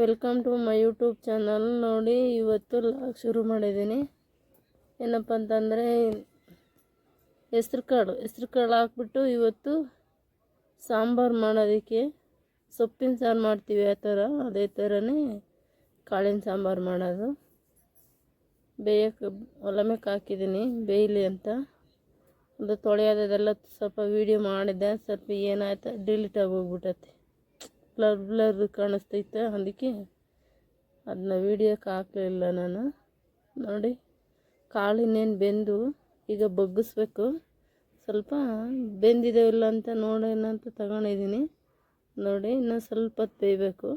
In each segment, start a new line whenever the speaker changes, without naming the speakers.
Welcome to my YouTube channel ನೋಡಿ, ಇವತ್ತು log ಶುರು ಮಾಡಿದ್ದೀನಿ. ಏನಪ್ಪ ಅಂತಂದರೆ, ಹೆಸ್ರು ಕಾಳು. ಹೆಸ್ರು ಕಾಳು ಹಾಕ್ಬಿಟ್ಟು ಇವತ್ತು ಸಾಂಬಾರು ಮಾಡೋದಕ್ಕೆ ಸೊಪ್ಪಿನ ಸಾರು ಮಾಡ್ತೀವಿ ಆ ಥರ. ಅದೇ ಥರನೇ ಕಾಳಿನ ಸಾಂಬಾರು ಮಾಡೋದು. ಬೇಯಕ್ಕೆ ಒಲಮೆಕ್ಕೆ ಹಾಕಿದ್ದೀನಿ, ಬೇಯಲಿ ಅಂತ. ಅದು ತೊಳೆಯೋದೆಲ್ಲ ಸ್ವಲ್ಪ ವೀಡಿಯೋ ಮಾಡಿದ್ದೆ. ಸ್ವಲ್ಪ ಏನಾಯ್ತು ಡಿಲೀಟ್ ಆಗಿ ಹೋಗ್ಬಿಟ್ಟೈತೆ ಬ್ಲರ್ ಬ್ಲರ್ ಕಾಣಿಸ್ತೈತೆ, ಅದಕ್ಕೆ ಅದನ್ನ ವೀಡಿಯೋಕ್ಕೆ ಹಾಕಲಿಲ್ಲ ನಾನು. ನೋಡಿ ಕಾಳು ಇನ್ನೇನು ಬೆಂದು ಈಗ ಬಗ್ಗಿಸ್ಬೇಕು. ಸ್ವಲ್ಪ ಬೆಂದಿದೆ ಇಲ್ಲ ಅಂತ ನೋಡೋಣ ಅಂತ ತಗೊಂಡಿದ್ದೀನಿ. ನೋಡಿ, ಇನ್ನೂ ಸ್ವಲ್ಪ ಬೇಯಬೇಕು.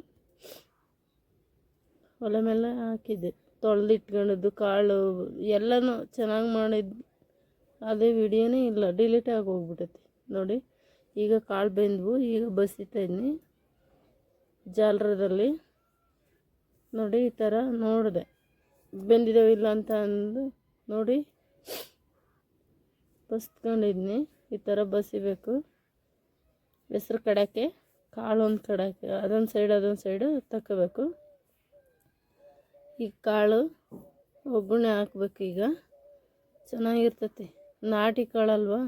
ಒಲೆ ಮೇಲೆ ಹಾಕಿದ್ದೆ, ತೊಳೆದಿಟ್ಕೊಂಡಿದ್ದು ಕಾಳು, ಎಲ್ಲನೂ ಚೆನ್ನಾಗಿ ಮಾಡಿದ್ದು ಅದೇ ವಿಡಿಯೋನೇ ಇಲ್ಲ, ಡಿಲೀಟ್ ಆಗಿ ಹೋಗ್ಬಿಟ್ಟೈತಿ ನೋಡಿ, ಈಗ ಕಾಳು ಬೆಂದ್ವು, ಈಗ ಬಸಿತಾ ಇದ್ದೀನಿ ಜಾಲರದಲ್ಲಿ ನೋಡಿ ಈ ಥರ ನೋಡಿದೆ. ಬೆಂದಿದ್ದೇವೆ ಇಲ್ಲ ಅಂತ ಅಂದು ನೋಡಿ ಬಸ್ಕೊಂಡಿದ್ನಿ. ಈ ಥರ ಬಸಿಬೇಕು. ಹೆಸ್ರು ಕಡಕ್ಕೆ, ಕಾಳು ಒಂದು ಕಡಕ್ಕೆ, ಅದೊಂದು ಸೈಡ್ ಅದೊಂದು ಸೈಡು ತಗೋಬೇಕು ಈಗ ಕಾಳು ಒಗ್ಗರಣೆ ಹಾಕ್ಬೇಕು ಈಗ. ಚೆನ್ನಾಗಿರ್ತೈತಿ. ನಾಟಿ ಕಾಳಲ್ವಾ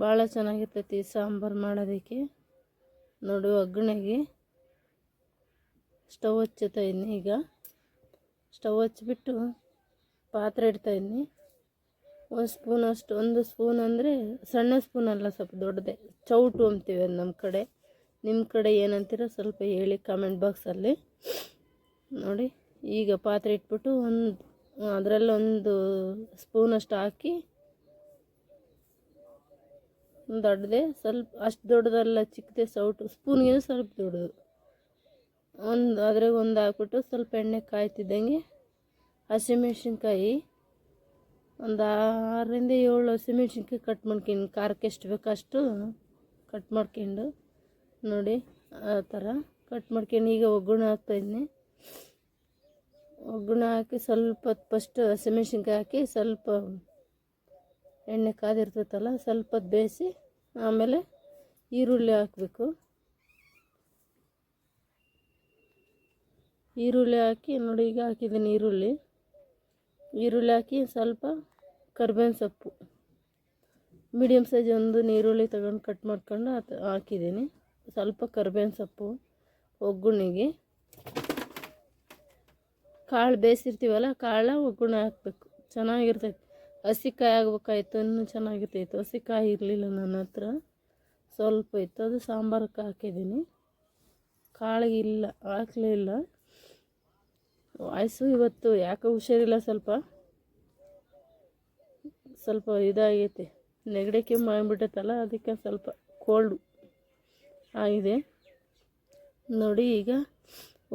ಭಾಳ ಚೆನ್ನಾಗಿರ್ತೈತಿ ಸಾಂಬಾರು ಮಾಡೋದಕ್ಕೆ. ನೋಡಿ ಒಗ್ಗರಣೆಗೆ. ಸ್ಟವ್ ಹಚ್ಚುತ್ತಾ ಇದ್ದೀನಿ ಈಗ. ಸ್ಟವ್ ಹಚ್ಚಿಬಿಟ್ಟು ಪಾತ್ರೆ ಇಡ್ತಾ ಇದ್ದೀನಿ ಒಂದು ಸ್ಪೂನ್ ಅಷ್ಟು, ಒಂದು ಸ್ಪೂನ್ ಅಂದರೆ ಸಣ್ಣ ಸ್ಪೂನ್ ಅಲ್ಲ, ಸ್ವಲ್ಪ ದೊಡ್ಡದೆ. ಚೌಟು ಅಂತೀವಿ ಅದು ನಮ್ಮ ಕಡೆ. ನಿಮ್ಮ ಕಡೆ ಏನಂತೀರ ಸ್ವಲ್ಪ ಹೇಳಿ ಕಾಮೆಂಟ್ ಬಾಕ್ಸಲ್ಲಿ ನೋಡಿ, ಈಗ ಪಾತ್ರೆ ಇಟ್ಬಿಟ್ಟು ಒಂದು ಅದರಲ್ಲೊಂದು ಸ್ಪೂನಷ್ಟು ಹಾಕಿ ದೊಡ್ಡದೆ, ಸ್ವಲ್ಪ ಅಷ್ಟು ದೊಡ್ಡದಲ್ಲ, ಚಿಕ್ಕದೆ, ಸೌಟು ಸ್ಪೂನ್ಗೇನು ಸ್ವಲ್ಪ ದೊಡ್ಡದು. ಒಂದು ಅದ್ರಾಗ ಒಂದು ಹಾಕ್ಬಿಟ್ಟು ಸ್ವಲ್ಪ ಎಣ್ಣೆ ಕಾಯ್ತಿದ್ದಂಗೆ ಹಸಿಮೆಣ್ಸಿನ್ಕಾಯಿ ಒಂದು ಆರರಿಂದ ಏಳು ಹಸಿಮೆಣ್ಸಿನ್ಕಾಯಿ ಕಟ್ ಮಾಡ್ಕೊಂಡು ಖಾರಕ್ಕೆ ಎಷ್ಟು ಬೇಕೋ ಅಷ್ಟು ಕಟ್ ಮಾಡ್ಕೊಂಡು ನೋಡಿ ಆ ಥರ ಕಟ್ ಮಾಡ್ಕೊಂಡು ಈಗ ಒಗ್ಗರಣೆ ಹಾಕ್ತಾಯಿದ್ದೀನಿ ಒಗ್ಗರಣೆ ಹಾಕಿ ಸ್ವಲ್ಪ ಫಸ್ಟ್ ಹಸಿಮೆಣ್ಸಿನ್ಕಾಯಿ ಹಾಕಿ ಸ್ವಲ್ಪ ಎಣ್ಣೆ ಕಾದಿರ್ತೈತಲ್ಲ ಸ್ವಲ್ಪ ಬೇಯಿಸಿ ಆಮೇಲೆ ಈರುಳ್ಳಿ ಹಾಕಬೇಕು. ಈರುಳ್ಳಿ ಹಾಕಿ, ನೋಡಿ ಈಗ ಹಾಕಿದ್ದೀನಿ ಈರುಳ್ಳಿ. ಈರುಳ್ಳಿ ಹಾಕಿ ಸ್ವಲ್ಪ ಕರ್ಬೇವಿನ ಸೊಪ್ಪು. ಮೀಡಿಯಮ್ ಸೈಜ್ ಒಂದು ಈರುಳ್ಳಿ ತಗೊಂಡು ಕಟ್ ಮಾಡ್ಕೊಂಡು ಹಾಕಿದ್ದೀನಿ. ಸ್ವಲ್ಪ ಕರ್ಬೇವಿನ ಸೊಪ್ಪು, ಒಗ್ಗರಣೆಗೆ. ಕಾಳು ಬೇಯಿಸಿರ್ತೀವಲ್ಲ ಕಾಳು ಒಗ್ಗರಣೆ ಹಾಕಬೇಕು. ಚೆನ್ನಾಗಿರ್ತೈತಿ. ಹಸಿಕಾಯಿ ಆಗ್ಬೇಕಾಯ್ತು, ಇನ್ನೂ ಚೆನ್ನಾಗಿರ್ತೈತೆ. ಹಸಿಕಾಯಿ ಇರಲಿಲ್ಲ ನನ್ನ ಹತ್ರ. ಸ್ವಲ್ಪ ಇತ್ತು. ಅದು ಸಾಂಬಾರಕ್ಕೆ ಹಾಕಿದ್ದೀನಿ. ಕಾಳಿಗೆ ಇಲ್ಲ, ಹಾಕಲೇ ಇಲ್ಲ. ವಾಯ್ಸು ಇವತ್ತು ಯಾಕೆ ಹುಷಾರಿಲ್ಲ ಸ್ವಲ್ಪ? ಸ್ವಲ್ಪ ಇದಾಗೈತೆ. ನೆಗಡಿ ಕೆಮ್ಮು ಆಗಿಬಿಟ್ಟೈತಲ್ಲ, ಅದಕ್ಕೆ ಸ್ವಲ್ಪ ಕೋಲ್ಡು ಆಗಿದೆ. ನೋಡಿ ಈಗ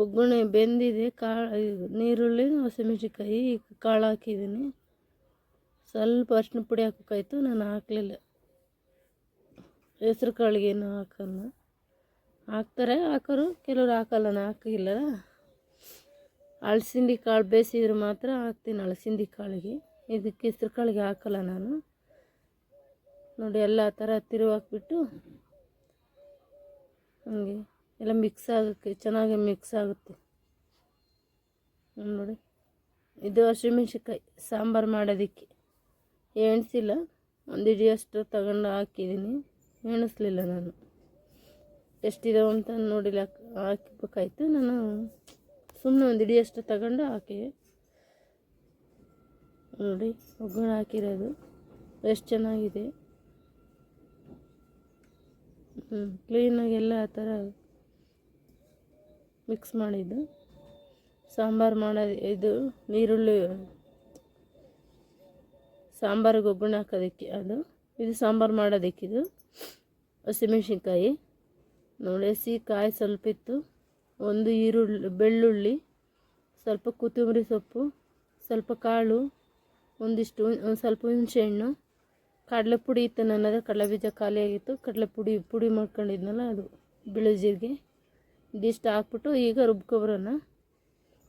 ಒಗ್ಗರಣೆ ಬೆಂದಿದೆ, ಕಾಳು ನೀರುಳ್ಳಿ, ಹಸಿಮೆಣ್ಸಿನ್ಕಾಯಿ ಕಾಳು ಹಾಕಿದ್ದೀನಿ. ಸ್ವಲ್ಪ ಅರ್ಶಿನ ಪುಡಿ ಹಾಕೋಕ್ಕಾಯ್ತು, ನಾನು ಹಾಕಲಿಲ್ಲ. ಹೆಸ್ರು ಕಾಳಿಗೇನು ಹಾಕಲ್ಲ. ಹಾಕ್ತಾರೆ, ಹಾಕೋರು, ಕೆಲವ್ರು ಹಾಕಲ್ಲ, ನಾನು ಹಾಕಿಲ್ಲ. ಅಳಸಿಂದಿ ಕಾಳು ಬೇಯಿಸಿದ್ರೆ ಮಾತ್ರ ಹಾಕ್ತೀನಿ ಅಳಸಿಂದಿ ಕಾಳಿಗೆ. ಇದಕ್ಕೆ ಹೆಸ್ರು ಕಾಳಿಗೆ ಹಾಕಲ್ಲ ನಾನು. ನೋಡಿ ಎಲ್ಲ ಥರ ತಿರುವು ಹಾಕ್ಬಿಟ್ಟು ಹಂಗೆ ಎಲ್ಲ ಮಿಕ್ಸ್ ಆಗೋಕ್ಕೆ ಚೆನ್ನಾಗಿ ಮಿಕ್ಸ್ ಆಗುತ್ತೆ. ನೋಡಿ, ಇದು ಹಸಿಮೆಣ್ಸಿನ್ಕಾಯಿ ಸಾಂಬಾರು ಮಾಡೋದಕ್ಕೆ. ಎಣಿಸಿಲ್ಲ, ಒಂದು ಇಡಿಯಷ್ಟು ತಗೊಂಡು ಹಾಕಿದ್ದೀನಿ. ಎಣಿಸ್ಲಿಲ್ಲ ನಾನು. ಎಷ್ಟಿದಾವೆ ಅಂತ ನೋಡಿಲ್ಲ ಹಾಕಬೇಕಾಯ್ತು. ನಾನು ಸುಮ್ಮನೆ ಒಂದು ಹಿಡಿಯಷ್ಟು ತಗೊಂಡು ಹಾಕಿ. ನೋಡಿ, ಒಗ್ಗರಣೆ ಹಾಕಿರೋದು. ಎಷ್ಟು ಚೆನ್ನಾಗಿದೆ. ಹ್ಞೂ ಕ್ಲೀನಾಗಿ ಎಲ್ಲ ಆ ಥರ ಮಿಕ್ಸ್ ಮಾಡಿದ್ದು. ಸಾಂಬಾರು ಮಾಡೋದು ಇದು ನೀರುಳ್ಳಿ ಸಾಂಬಾರಿಗೆ ಒಗ್ಗರಣೆ ಹಾಕೋದಕ್ಕೆ ಅದು. ಇದು ಸಾಂಬಾರು ಮಾಡೋದಕ್ಕಿದು ಹಸಿಮೆಣ್ಸಿನ್ಕಾಯಿ. ನೋಡಿ, ಹಸಿ ಕಾಯಿ ಸ್ವಲ್ಪ ಇತ್ತು. ಒಂದು ಈರುಳ್ಳಿ, ಬೆಳ್ಳುಳ್ಳಿ, ಸ್ವಲ್ಪ ಕೊತ್ತಂಬರಿ ಸೊಪ್ಪು, ಸ್ವಲ್ಪ ಕಾಳು, ಒಂದಿಷ್ಟು ಒಂದು ಸ್ವಲ್ಪ ಹುಣಸೆಹಣ್ಣು ಕಡಲೆ ಪುಡಿ ಇತ್ತು ನನ್ನದು ಕಡಲೆ ಬೀಜ ಖಾಲಿಯಾಗಿತ್ತು. ಕಡಲೆ ಪುಡಿ ಪುಡಿ ಮಾಡ್ಕೊಂಡಿದ್ನಲ್ಲ ಅದು, ಬಿಳಿ ಜೀರಿಗೆ. ಇದಿಷ್ಟು ಹಾಕ್ಬಿಟ್ಟು ಈಗ ರುಬ್ಕೊಬರೋಣ.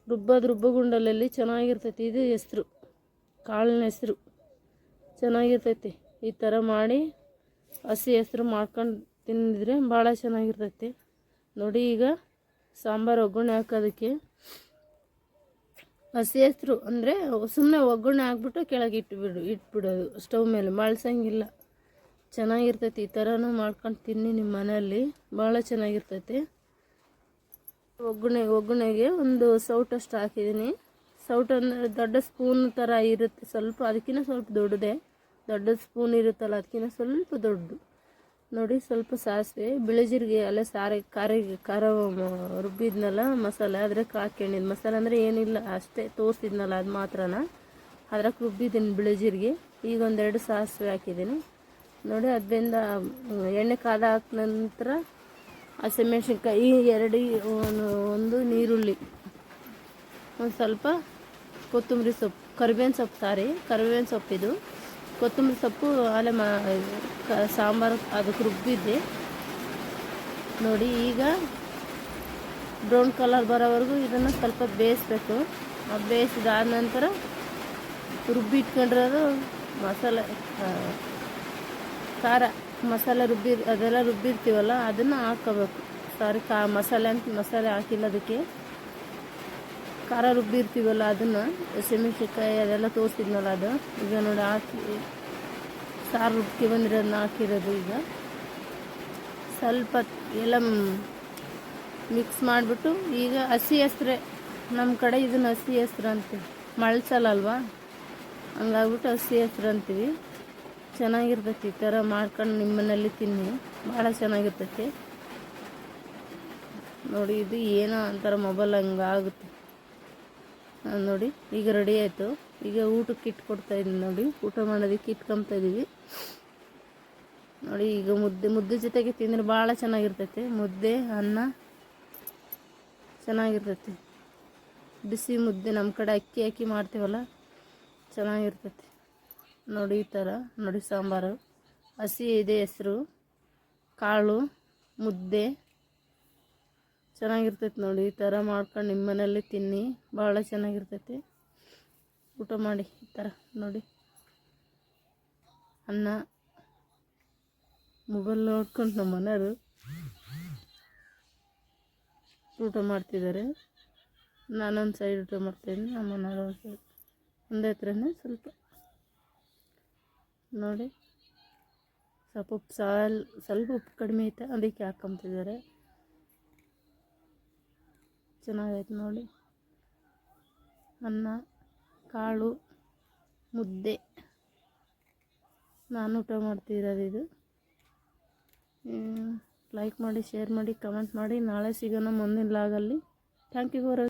ರುಬ್ಬೋದು ರುಬ್ಬಗುಂಡಲಲ್ಲಿ ಚೆನ್ನಾಗಿರ್ತೈತಿ, ಇದು ಹೆಸ್ರು ಕಾಳಿನ ಹೆಸರು. ಚೆನ್ನಾಗಿರ್ತೈತಿ, ಈ ಥರ ಮಾಡಿ ಹಸಿ ಹೆಸ್ರು ಮಾಡ್ಕೊಂಡು ತಿಂದಿದ್ರೆ ಭಾಳ ಚೆನ್ನಾಗಿರ್ತೈತಿ. ನೋಡಿ ಈಗ ಸಾಂಬಾರು ಒಗ್ಗರಣೆ ಹಾಕೋದಕ್ಕೆ. ಹಸಿ ಅಂದರೆ ಸುಮ್ಮನೆ ಒಗ್ಗರಣೆ ಹಾಕ್ಬಿಟ್ಟು ಕೆಳಗೆ ಇಟ್ಬಿಡು, ಇಟ್ಬಿಡೋದು. ಸ್ಟವ್ ಮೇಲೆ ಮಳ್ಸಂಗಿಲ್ಲ ಚೆನ್ನಾಗಿರ್ತೈತಿ ಈ ಥರನೂ ಮಾಡ್ಕೊಂಡು ತಿನ್ನಿ ನಿಮ್ಮ ಮನೆಯಲ್ಲಿ. ಭಾಳ ಚೆನ್ನಾಗಿರ್ತೈತಿ. ಒಗ್ಗರಣೆ, ಒಗ್ಗರಣೆಗೆ ಒಂದು ಸೌಟಷ್ಟು ಹಾಕಿದ್ದೀನಿ. ಸೌಟ್ ಅಂದರೆ ದೊಡ್ಡ ಸ್ಪೂನ್ ಥರ ಇರುತ್ತೆ ಸ್ವಲ್ಪ, ಅದಕ್ಕಿಂತ ಸ್ವಲ್ಪ ದೊಡ್ಡದೇ. ದೊಡ್ಡ ಸ್ಪೂನ್ ಇರುತ್ತಲ್ಲ, ಅದಕ್ಕಿಂತ ಸ್ವಲ್ಪ ದೊಡ್ಡದು. ನೋಡಿ ಸ್ವಲ್ಪ ಸಾಸಿವೆ, ಬಿಳಿ ಜೀರಿಗೆ ಅಲ್ಲೇ ಸಾರಿಗೆ ಖಾರಿಗೆ ಖಾರ ರುಬ್ಬಿದ್ನಲ್ಲ ಮಸಾಲೆ, ಅದ್ರಾಗ ಹಾಕ್ಕೊಂಡಿದ್ದು ಮಸಾಲೆ ಅಂದರೆ ಏನಿಲ್ಲ, ಅಷ್ಟೇ ತೋರಿಸಿದ್ನಲ್ಲ ಅದು ಮಾತ್ರನ. ಅದ್ರಾಗ ರುಬ್ಬಿದ್ದೀನಿ ಬಿಳಿ ಜೀರಿಗೆ. ಈಗ ಒಂದೆರಡು ಸಾಸಿವೆ ಹಾಕಿದ್ದೀನಿ. ನೋಡಿ ಅದರಿಂದ ಎಣ್ಣೆ ಕಾದ ಹಾಕ ನಂತರ ಹಸಿಮೆಣ್ಸಿನ್ಕಾಯಿ ಎರಡು ಒಂದು ಒಂದು ನೀರುಳ್ಳಿ ಒಂದು ಸ್ವಲ್ಪ ಕೊತ್ತಂಬರಿ ಸೊಪ್ಪು, ಕರಿಬೇವಿನ ಸೊಪ್ಪು ಸಾರಿ, ಕರಿಬೇವಿನ ಸೊಪ್ಪಿದು. ಕೊತ್ತಂಬರಿ ಸೊಪ್ಪು, ಆಲೆ ಮಾ ಸಾಂಬಾರು, ಅದಕ್ಕೆ ರುಬ್ಬಿದ್ದೆ. ನೋಡಿ, ಈಗ ಬ್ರೌನ್ ಕಲರ್ ಬರೋವರೆಗೂ ಇದನ್ನು ಸ್ವಲ್ಪ ಬೇಯಿಸ್ಬೇಕು. ಆ ಬೇಯಿಸಿದಾದ ನಂತರ ರುಬ್ಬಿ ಇಟ್ಕೊಂಡಿರೋದು ಮಸಾಲೆ ಖಾರ, ಮಸಾಲೆ ರುಬ್ಬಿ, ಅದೆಲ್ಲ ರುಬ್ಬಿರ್ತೀವಲ್ಲ, ಅದನ್ನು ಹಾಕ್ಕೋಬೇಕು. ಸಾರಿ ಕಾ ಮಸಾಲೆ ಅಂತ ಮಸಾಲೆ ಹಾಕಿಲ್ಲ ಅದಕ್ಕೆ. ಖಾರ ರುಬ್ಬಿರ್ತೀವಲ್ಲ ಅದನ್ನು ಹಸಿಮೆಣ್ಸಿನ್ಕಾಯಿ ಅದೆಲ್ಲ ತೋರಿಸಿದ್ನಲ್ಲ ಅದು. ಈಗ ನೋಡಿ ಹಾಕಿ, ಸಾರು ರುಬ್ಕಿ ಅದನ್ನ ಹಾಕಿರೋದು ಈಗ. ಸ್ವಲ್ಪ ಎಲ್ಲ ಮಿಕ್ಸ್ ಮಾಡಿಬಿಟ್ಟು ಈಗ ಹಸಿ ಹೆಸ್ರೆ ನಮ್ಮ ಕಡೆ ಇದನ್ನ ಹಸಿ ಹೆಸ್ರು ಅಂತೀವಿ. ಮಳಸಲ್ಲಲ್ವಾ ಹಂಗಾಗ್ಬಿಟ್ಟು ಹಸಿ ಹೆಸ್ರು ಅಂತೀವಿ. ಚೆನ್ನಾಗಿರ್ತೈತಿ ಈ ಥರ ಮಾಡ್ಕೊಂಡು ನಿಮ್ಮನೆಯಲ್ಲಿ ತಿನ್ನಿ. ಭಾಳ ಚೆನ್ನಾಗಿರ್ತೈತಿ. ನೋಡಿ ಇದು ಏನೋ ಒಂಥರ ಮೊಬೈಲ್ ಹಂಗೆ ಆಗುತ್ತೆ ನೋಡಿ, ಈಗ ರೆಡಿ ಆಯಿತು. ಈಗ ಊಟಕ್ಕೆ ಇಟ್ಟು ಕೊಡ್ತಾ ಇದ್ದೀನಿ ನೋಡಿ. ಊಟ ಮಾಡೋದಕ್ಕೆ ಇಟ್ಕೊಂತಾ ಇದ್ದೀವಿ ನೋಡಿ, ಈಗ ಮುದ್ದೆ ಮುದ್ದೆ ಜೊತೆಗೆ ತಿಂದರೆ ಭಾಳ ಚೆನ್ನಾಗಿರ್ತೈತೆ. ಮುದ್ದೆ, ಅನ್ನ ಚೆನ್ನಾಗಿರ್ತೈತೆ. ಬಿಸಿ ಮುದ್ದೆ ನಮ್ಮ ಕಡೆ ಅಕ್ಕಿ ಅಕ್ಕಿ ಮಾಡ್ತೀವಲ್ಲ, ಚೆನ್ನಾಗಿರ್ತೈತೆ. ನೋಡಿ, ಈ ಥರ ನೋಡಿ, ಸಾಂಬಾರು. ಹಸಿ ಇದೆ ಹೆಸರು. ಕಾಳು, ಮುದ್ದೆ. ಚೆನ್ನಾಗಿರ್ತೈತಿ ನೋಡಿ, ಈ ಥರ ಮಾಡ್ಕೊಂಡು ನಿಮ್ಮ ಮನೇಲಿ ತಿನ್ನಿ, ಭಾಳ ಚೆನ್ನಾಗಿರ್ತೈತಿ. ಊಟ ಮಾಡಿ, ಈ ಥರ ನೋಡಿ. ಅನ್ನ ಮೊಬೈಲ್ ನೋಡ್ಕೊಂಡು ನಮ್ಮ ಮನೆಯವರು ಊಟ ಮಾಡ್ತಿದ್ದಾರೆ. ನಾನೊಂದು ಸೈಡ್ ಊಟ ಮಾಡ್ತೀನಿ, ನಮ್ಮ ಮನೆಯವರು ಒಂದು ಸೈಡ್ ಒಂದೇ ಹತ್ರನೇ ಸ್ವಲ್ಪ. ನೋಡಿ, ಸ್ವಲ್ಪ ಉಪ್ಪು, ಸಾಲ್, ಸ್ವಲ್ಪ ಉಪ್ಪು ಕಡಿಮೆ ಐತೆ, ಅದಕ್ಕೆ ಹಾಕೊಂತಿದ್ದಾರೆ. ಚೆನ್ನಾಗೈತೆ ನೋಡಿ. ಅನ್ನ, ಕಾಳು, ಮುದ್ದೆ. ನಾನು ಊಟ ಮಾಡ್ತಿರೋದು ಇದು. ಲೈಕ್ ಮಾಡಿ ಶೇರ್ ಮಾಡಿ ಕಮೆಂಟ್ ಮಾಡಿ. ನಾಳೆ ಸಿಗೋಣ ಮುಂದಿನ ಲಾಗಲ್ಲಿ ಥ್ಯಾಂಕ್ ಯು ಫಾರ್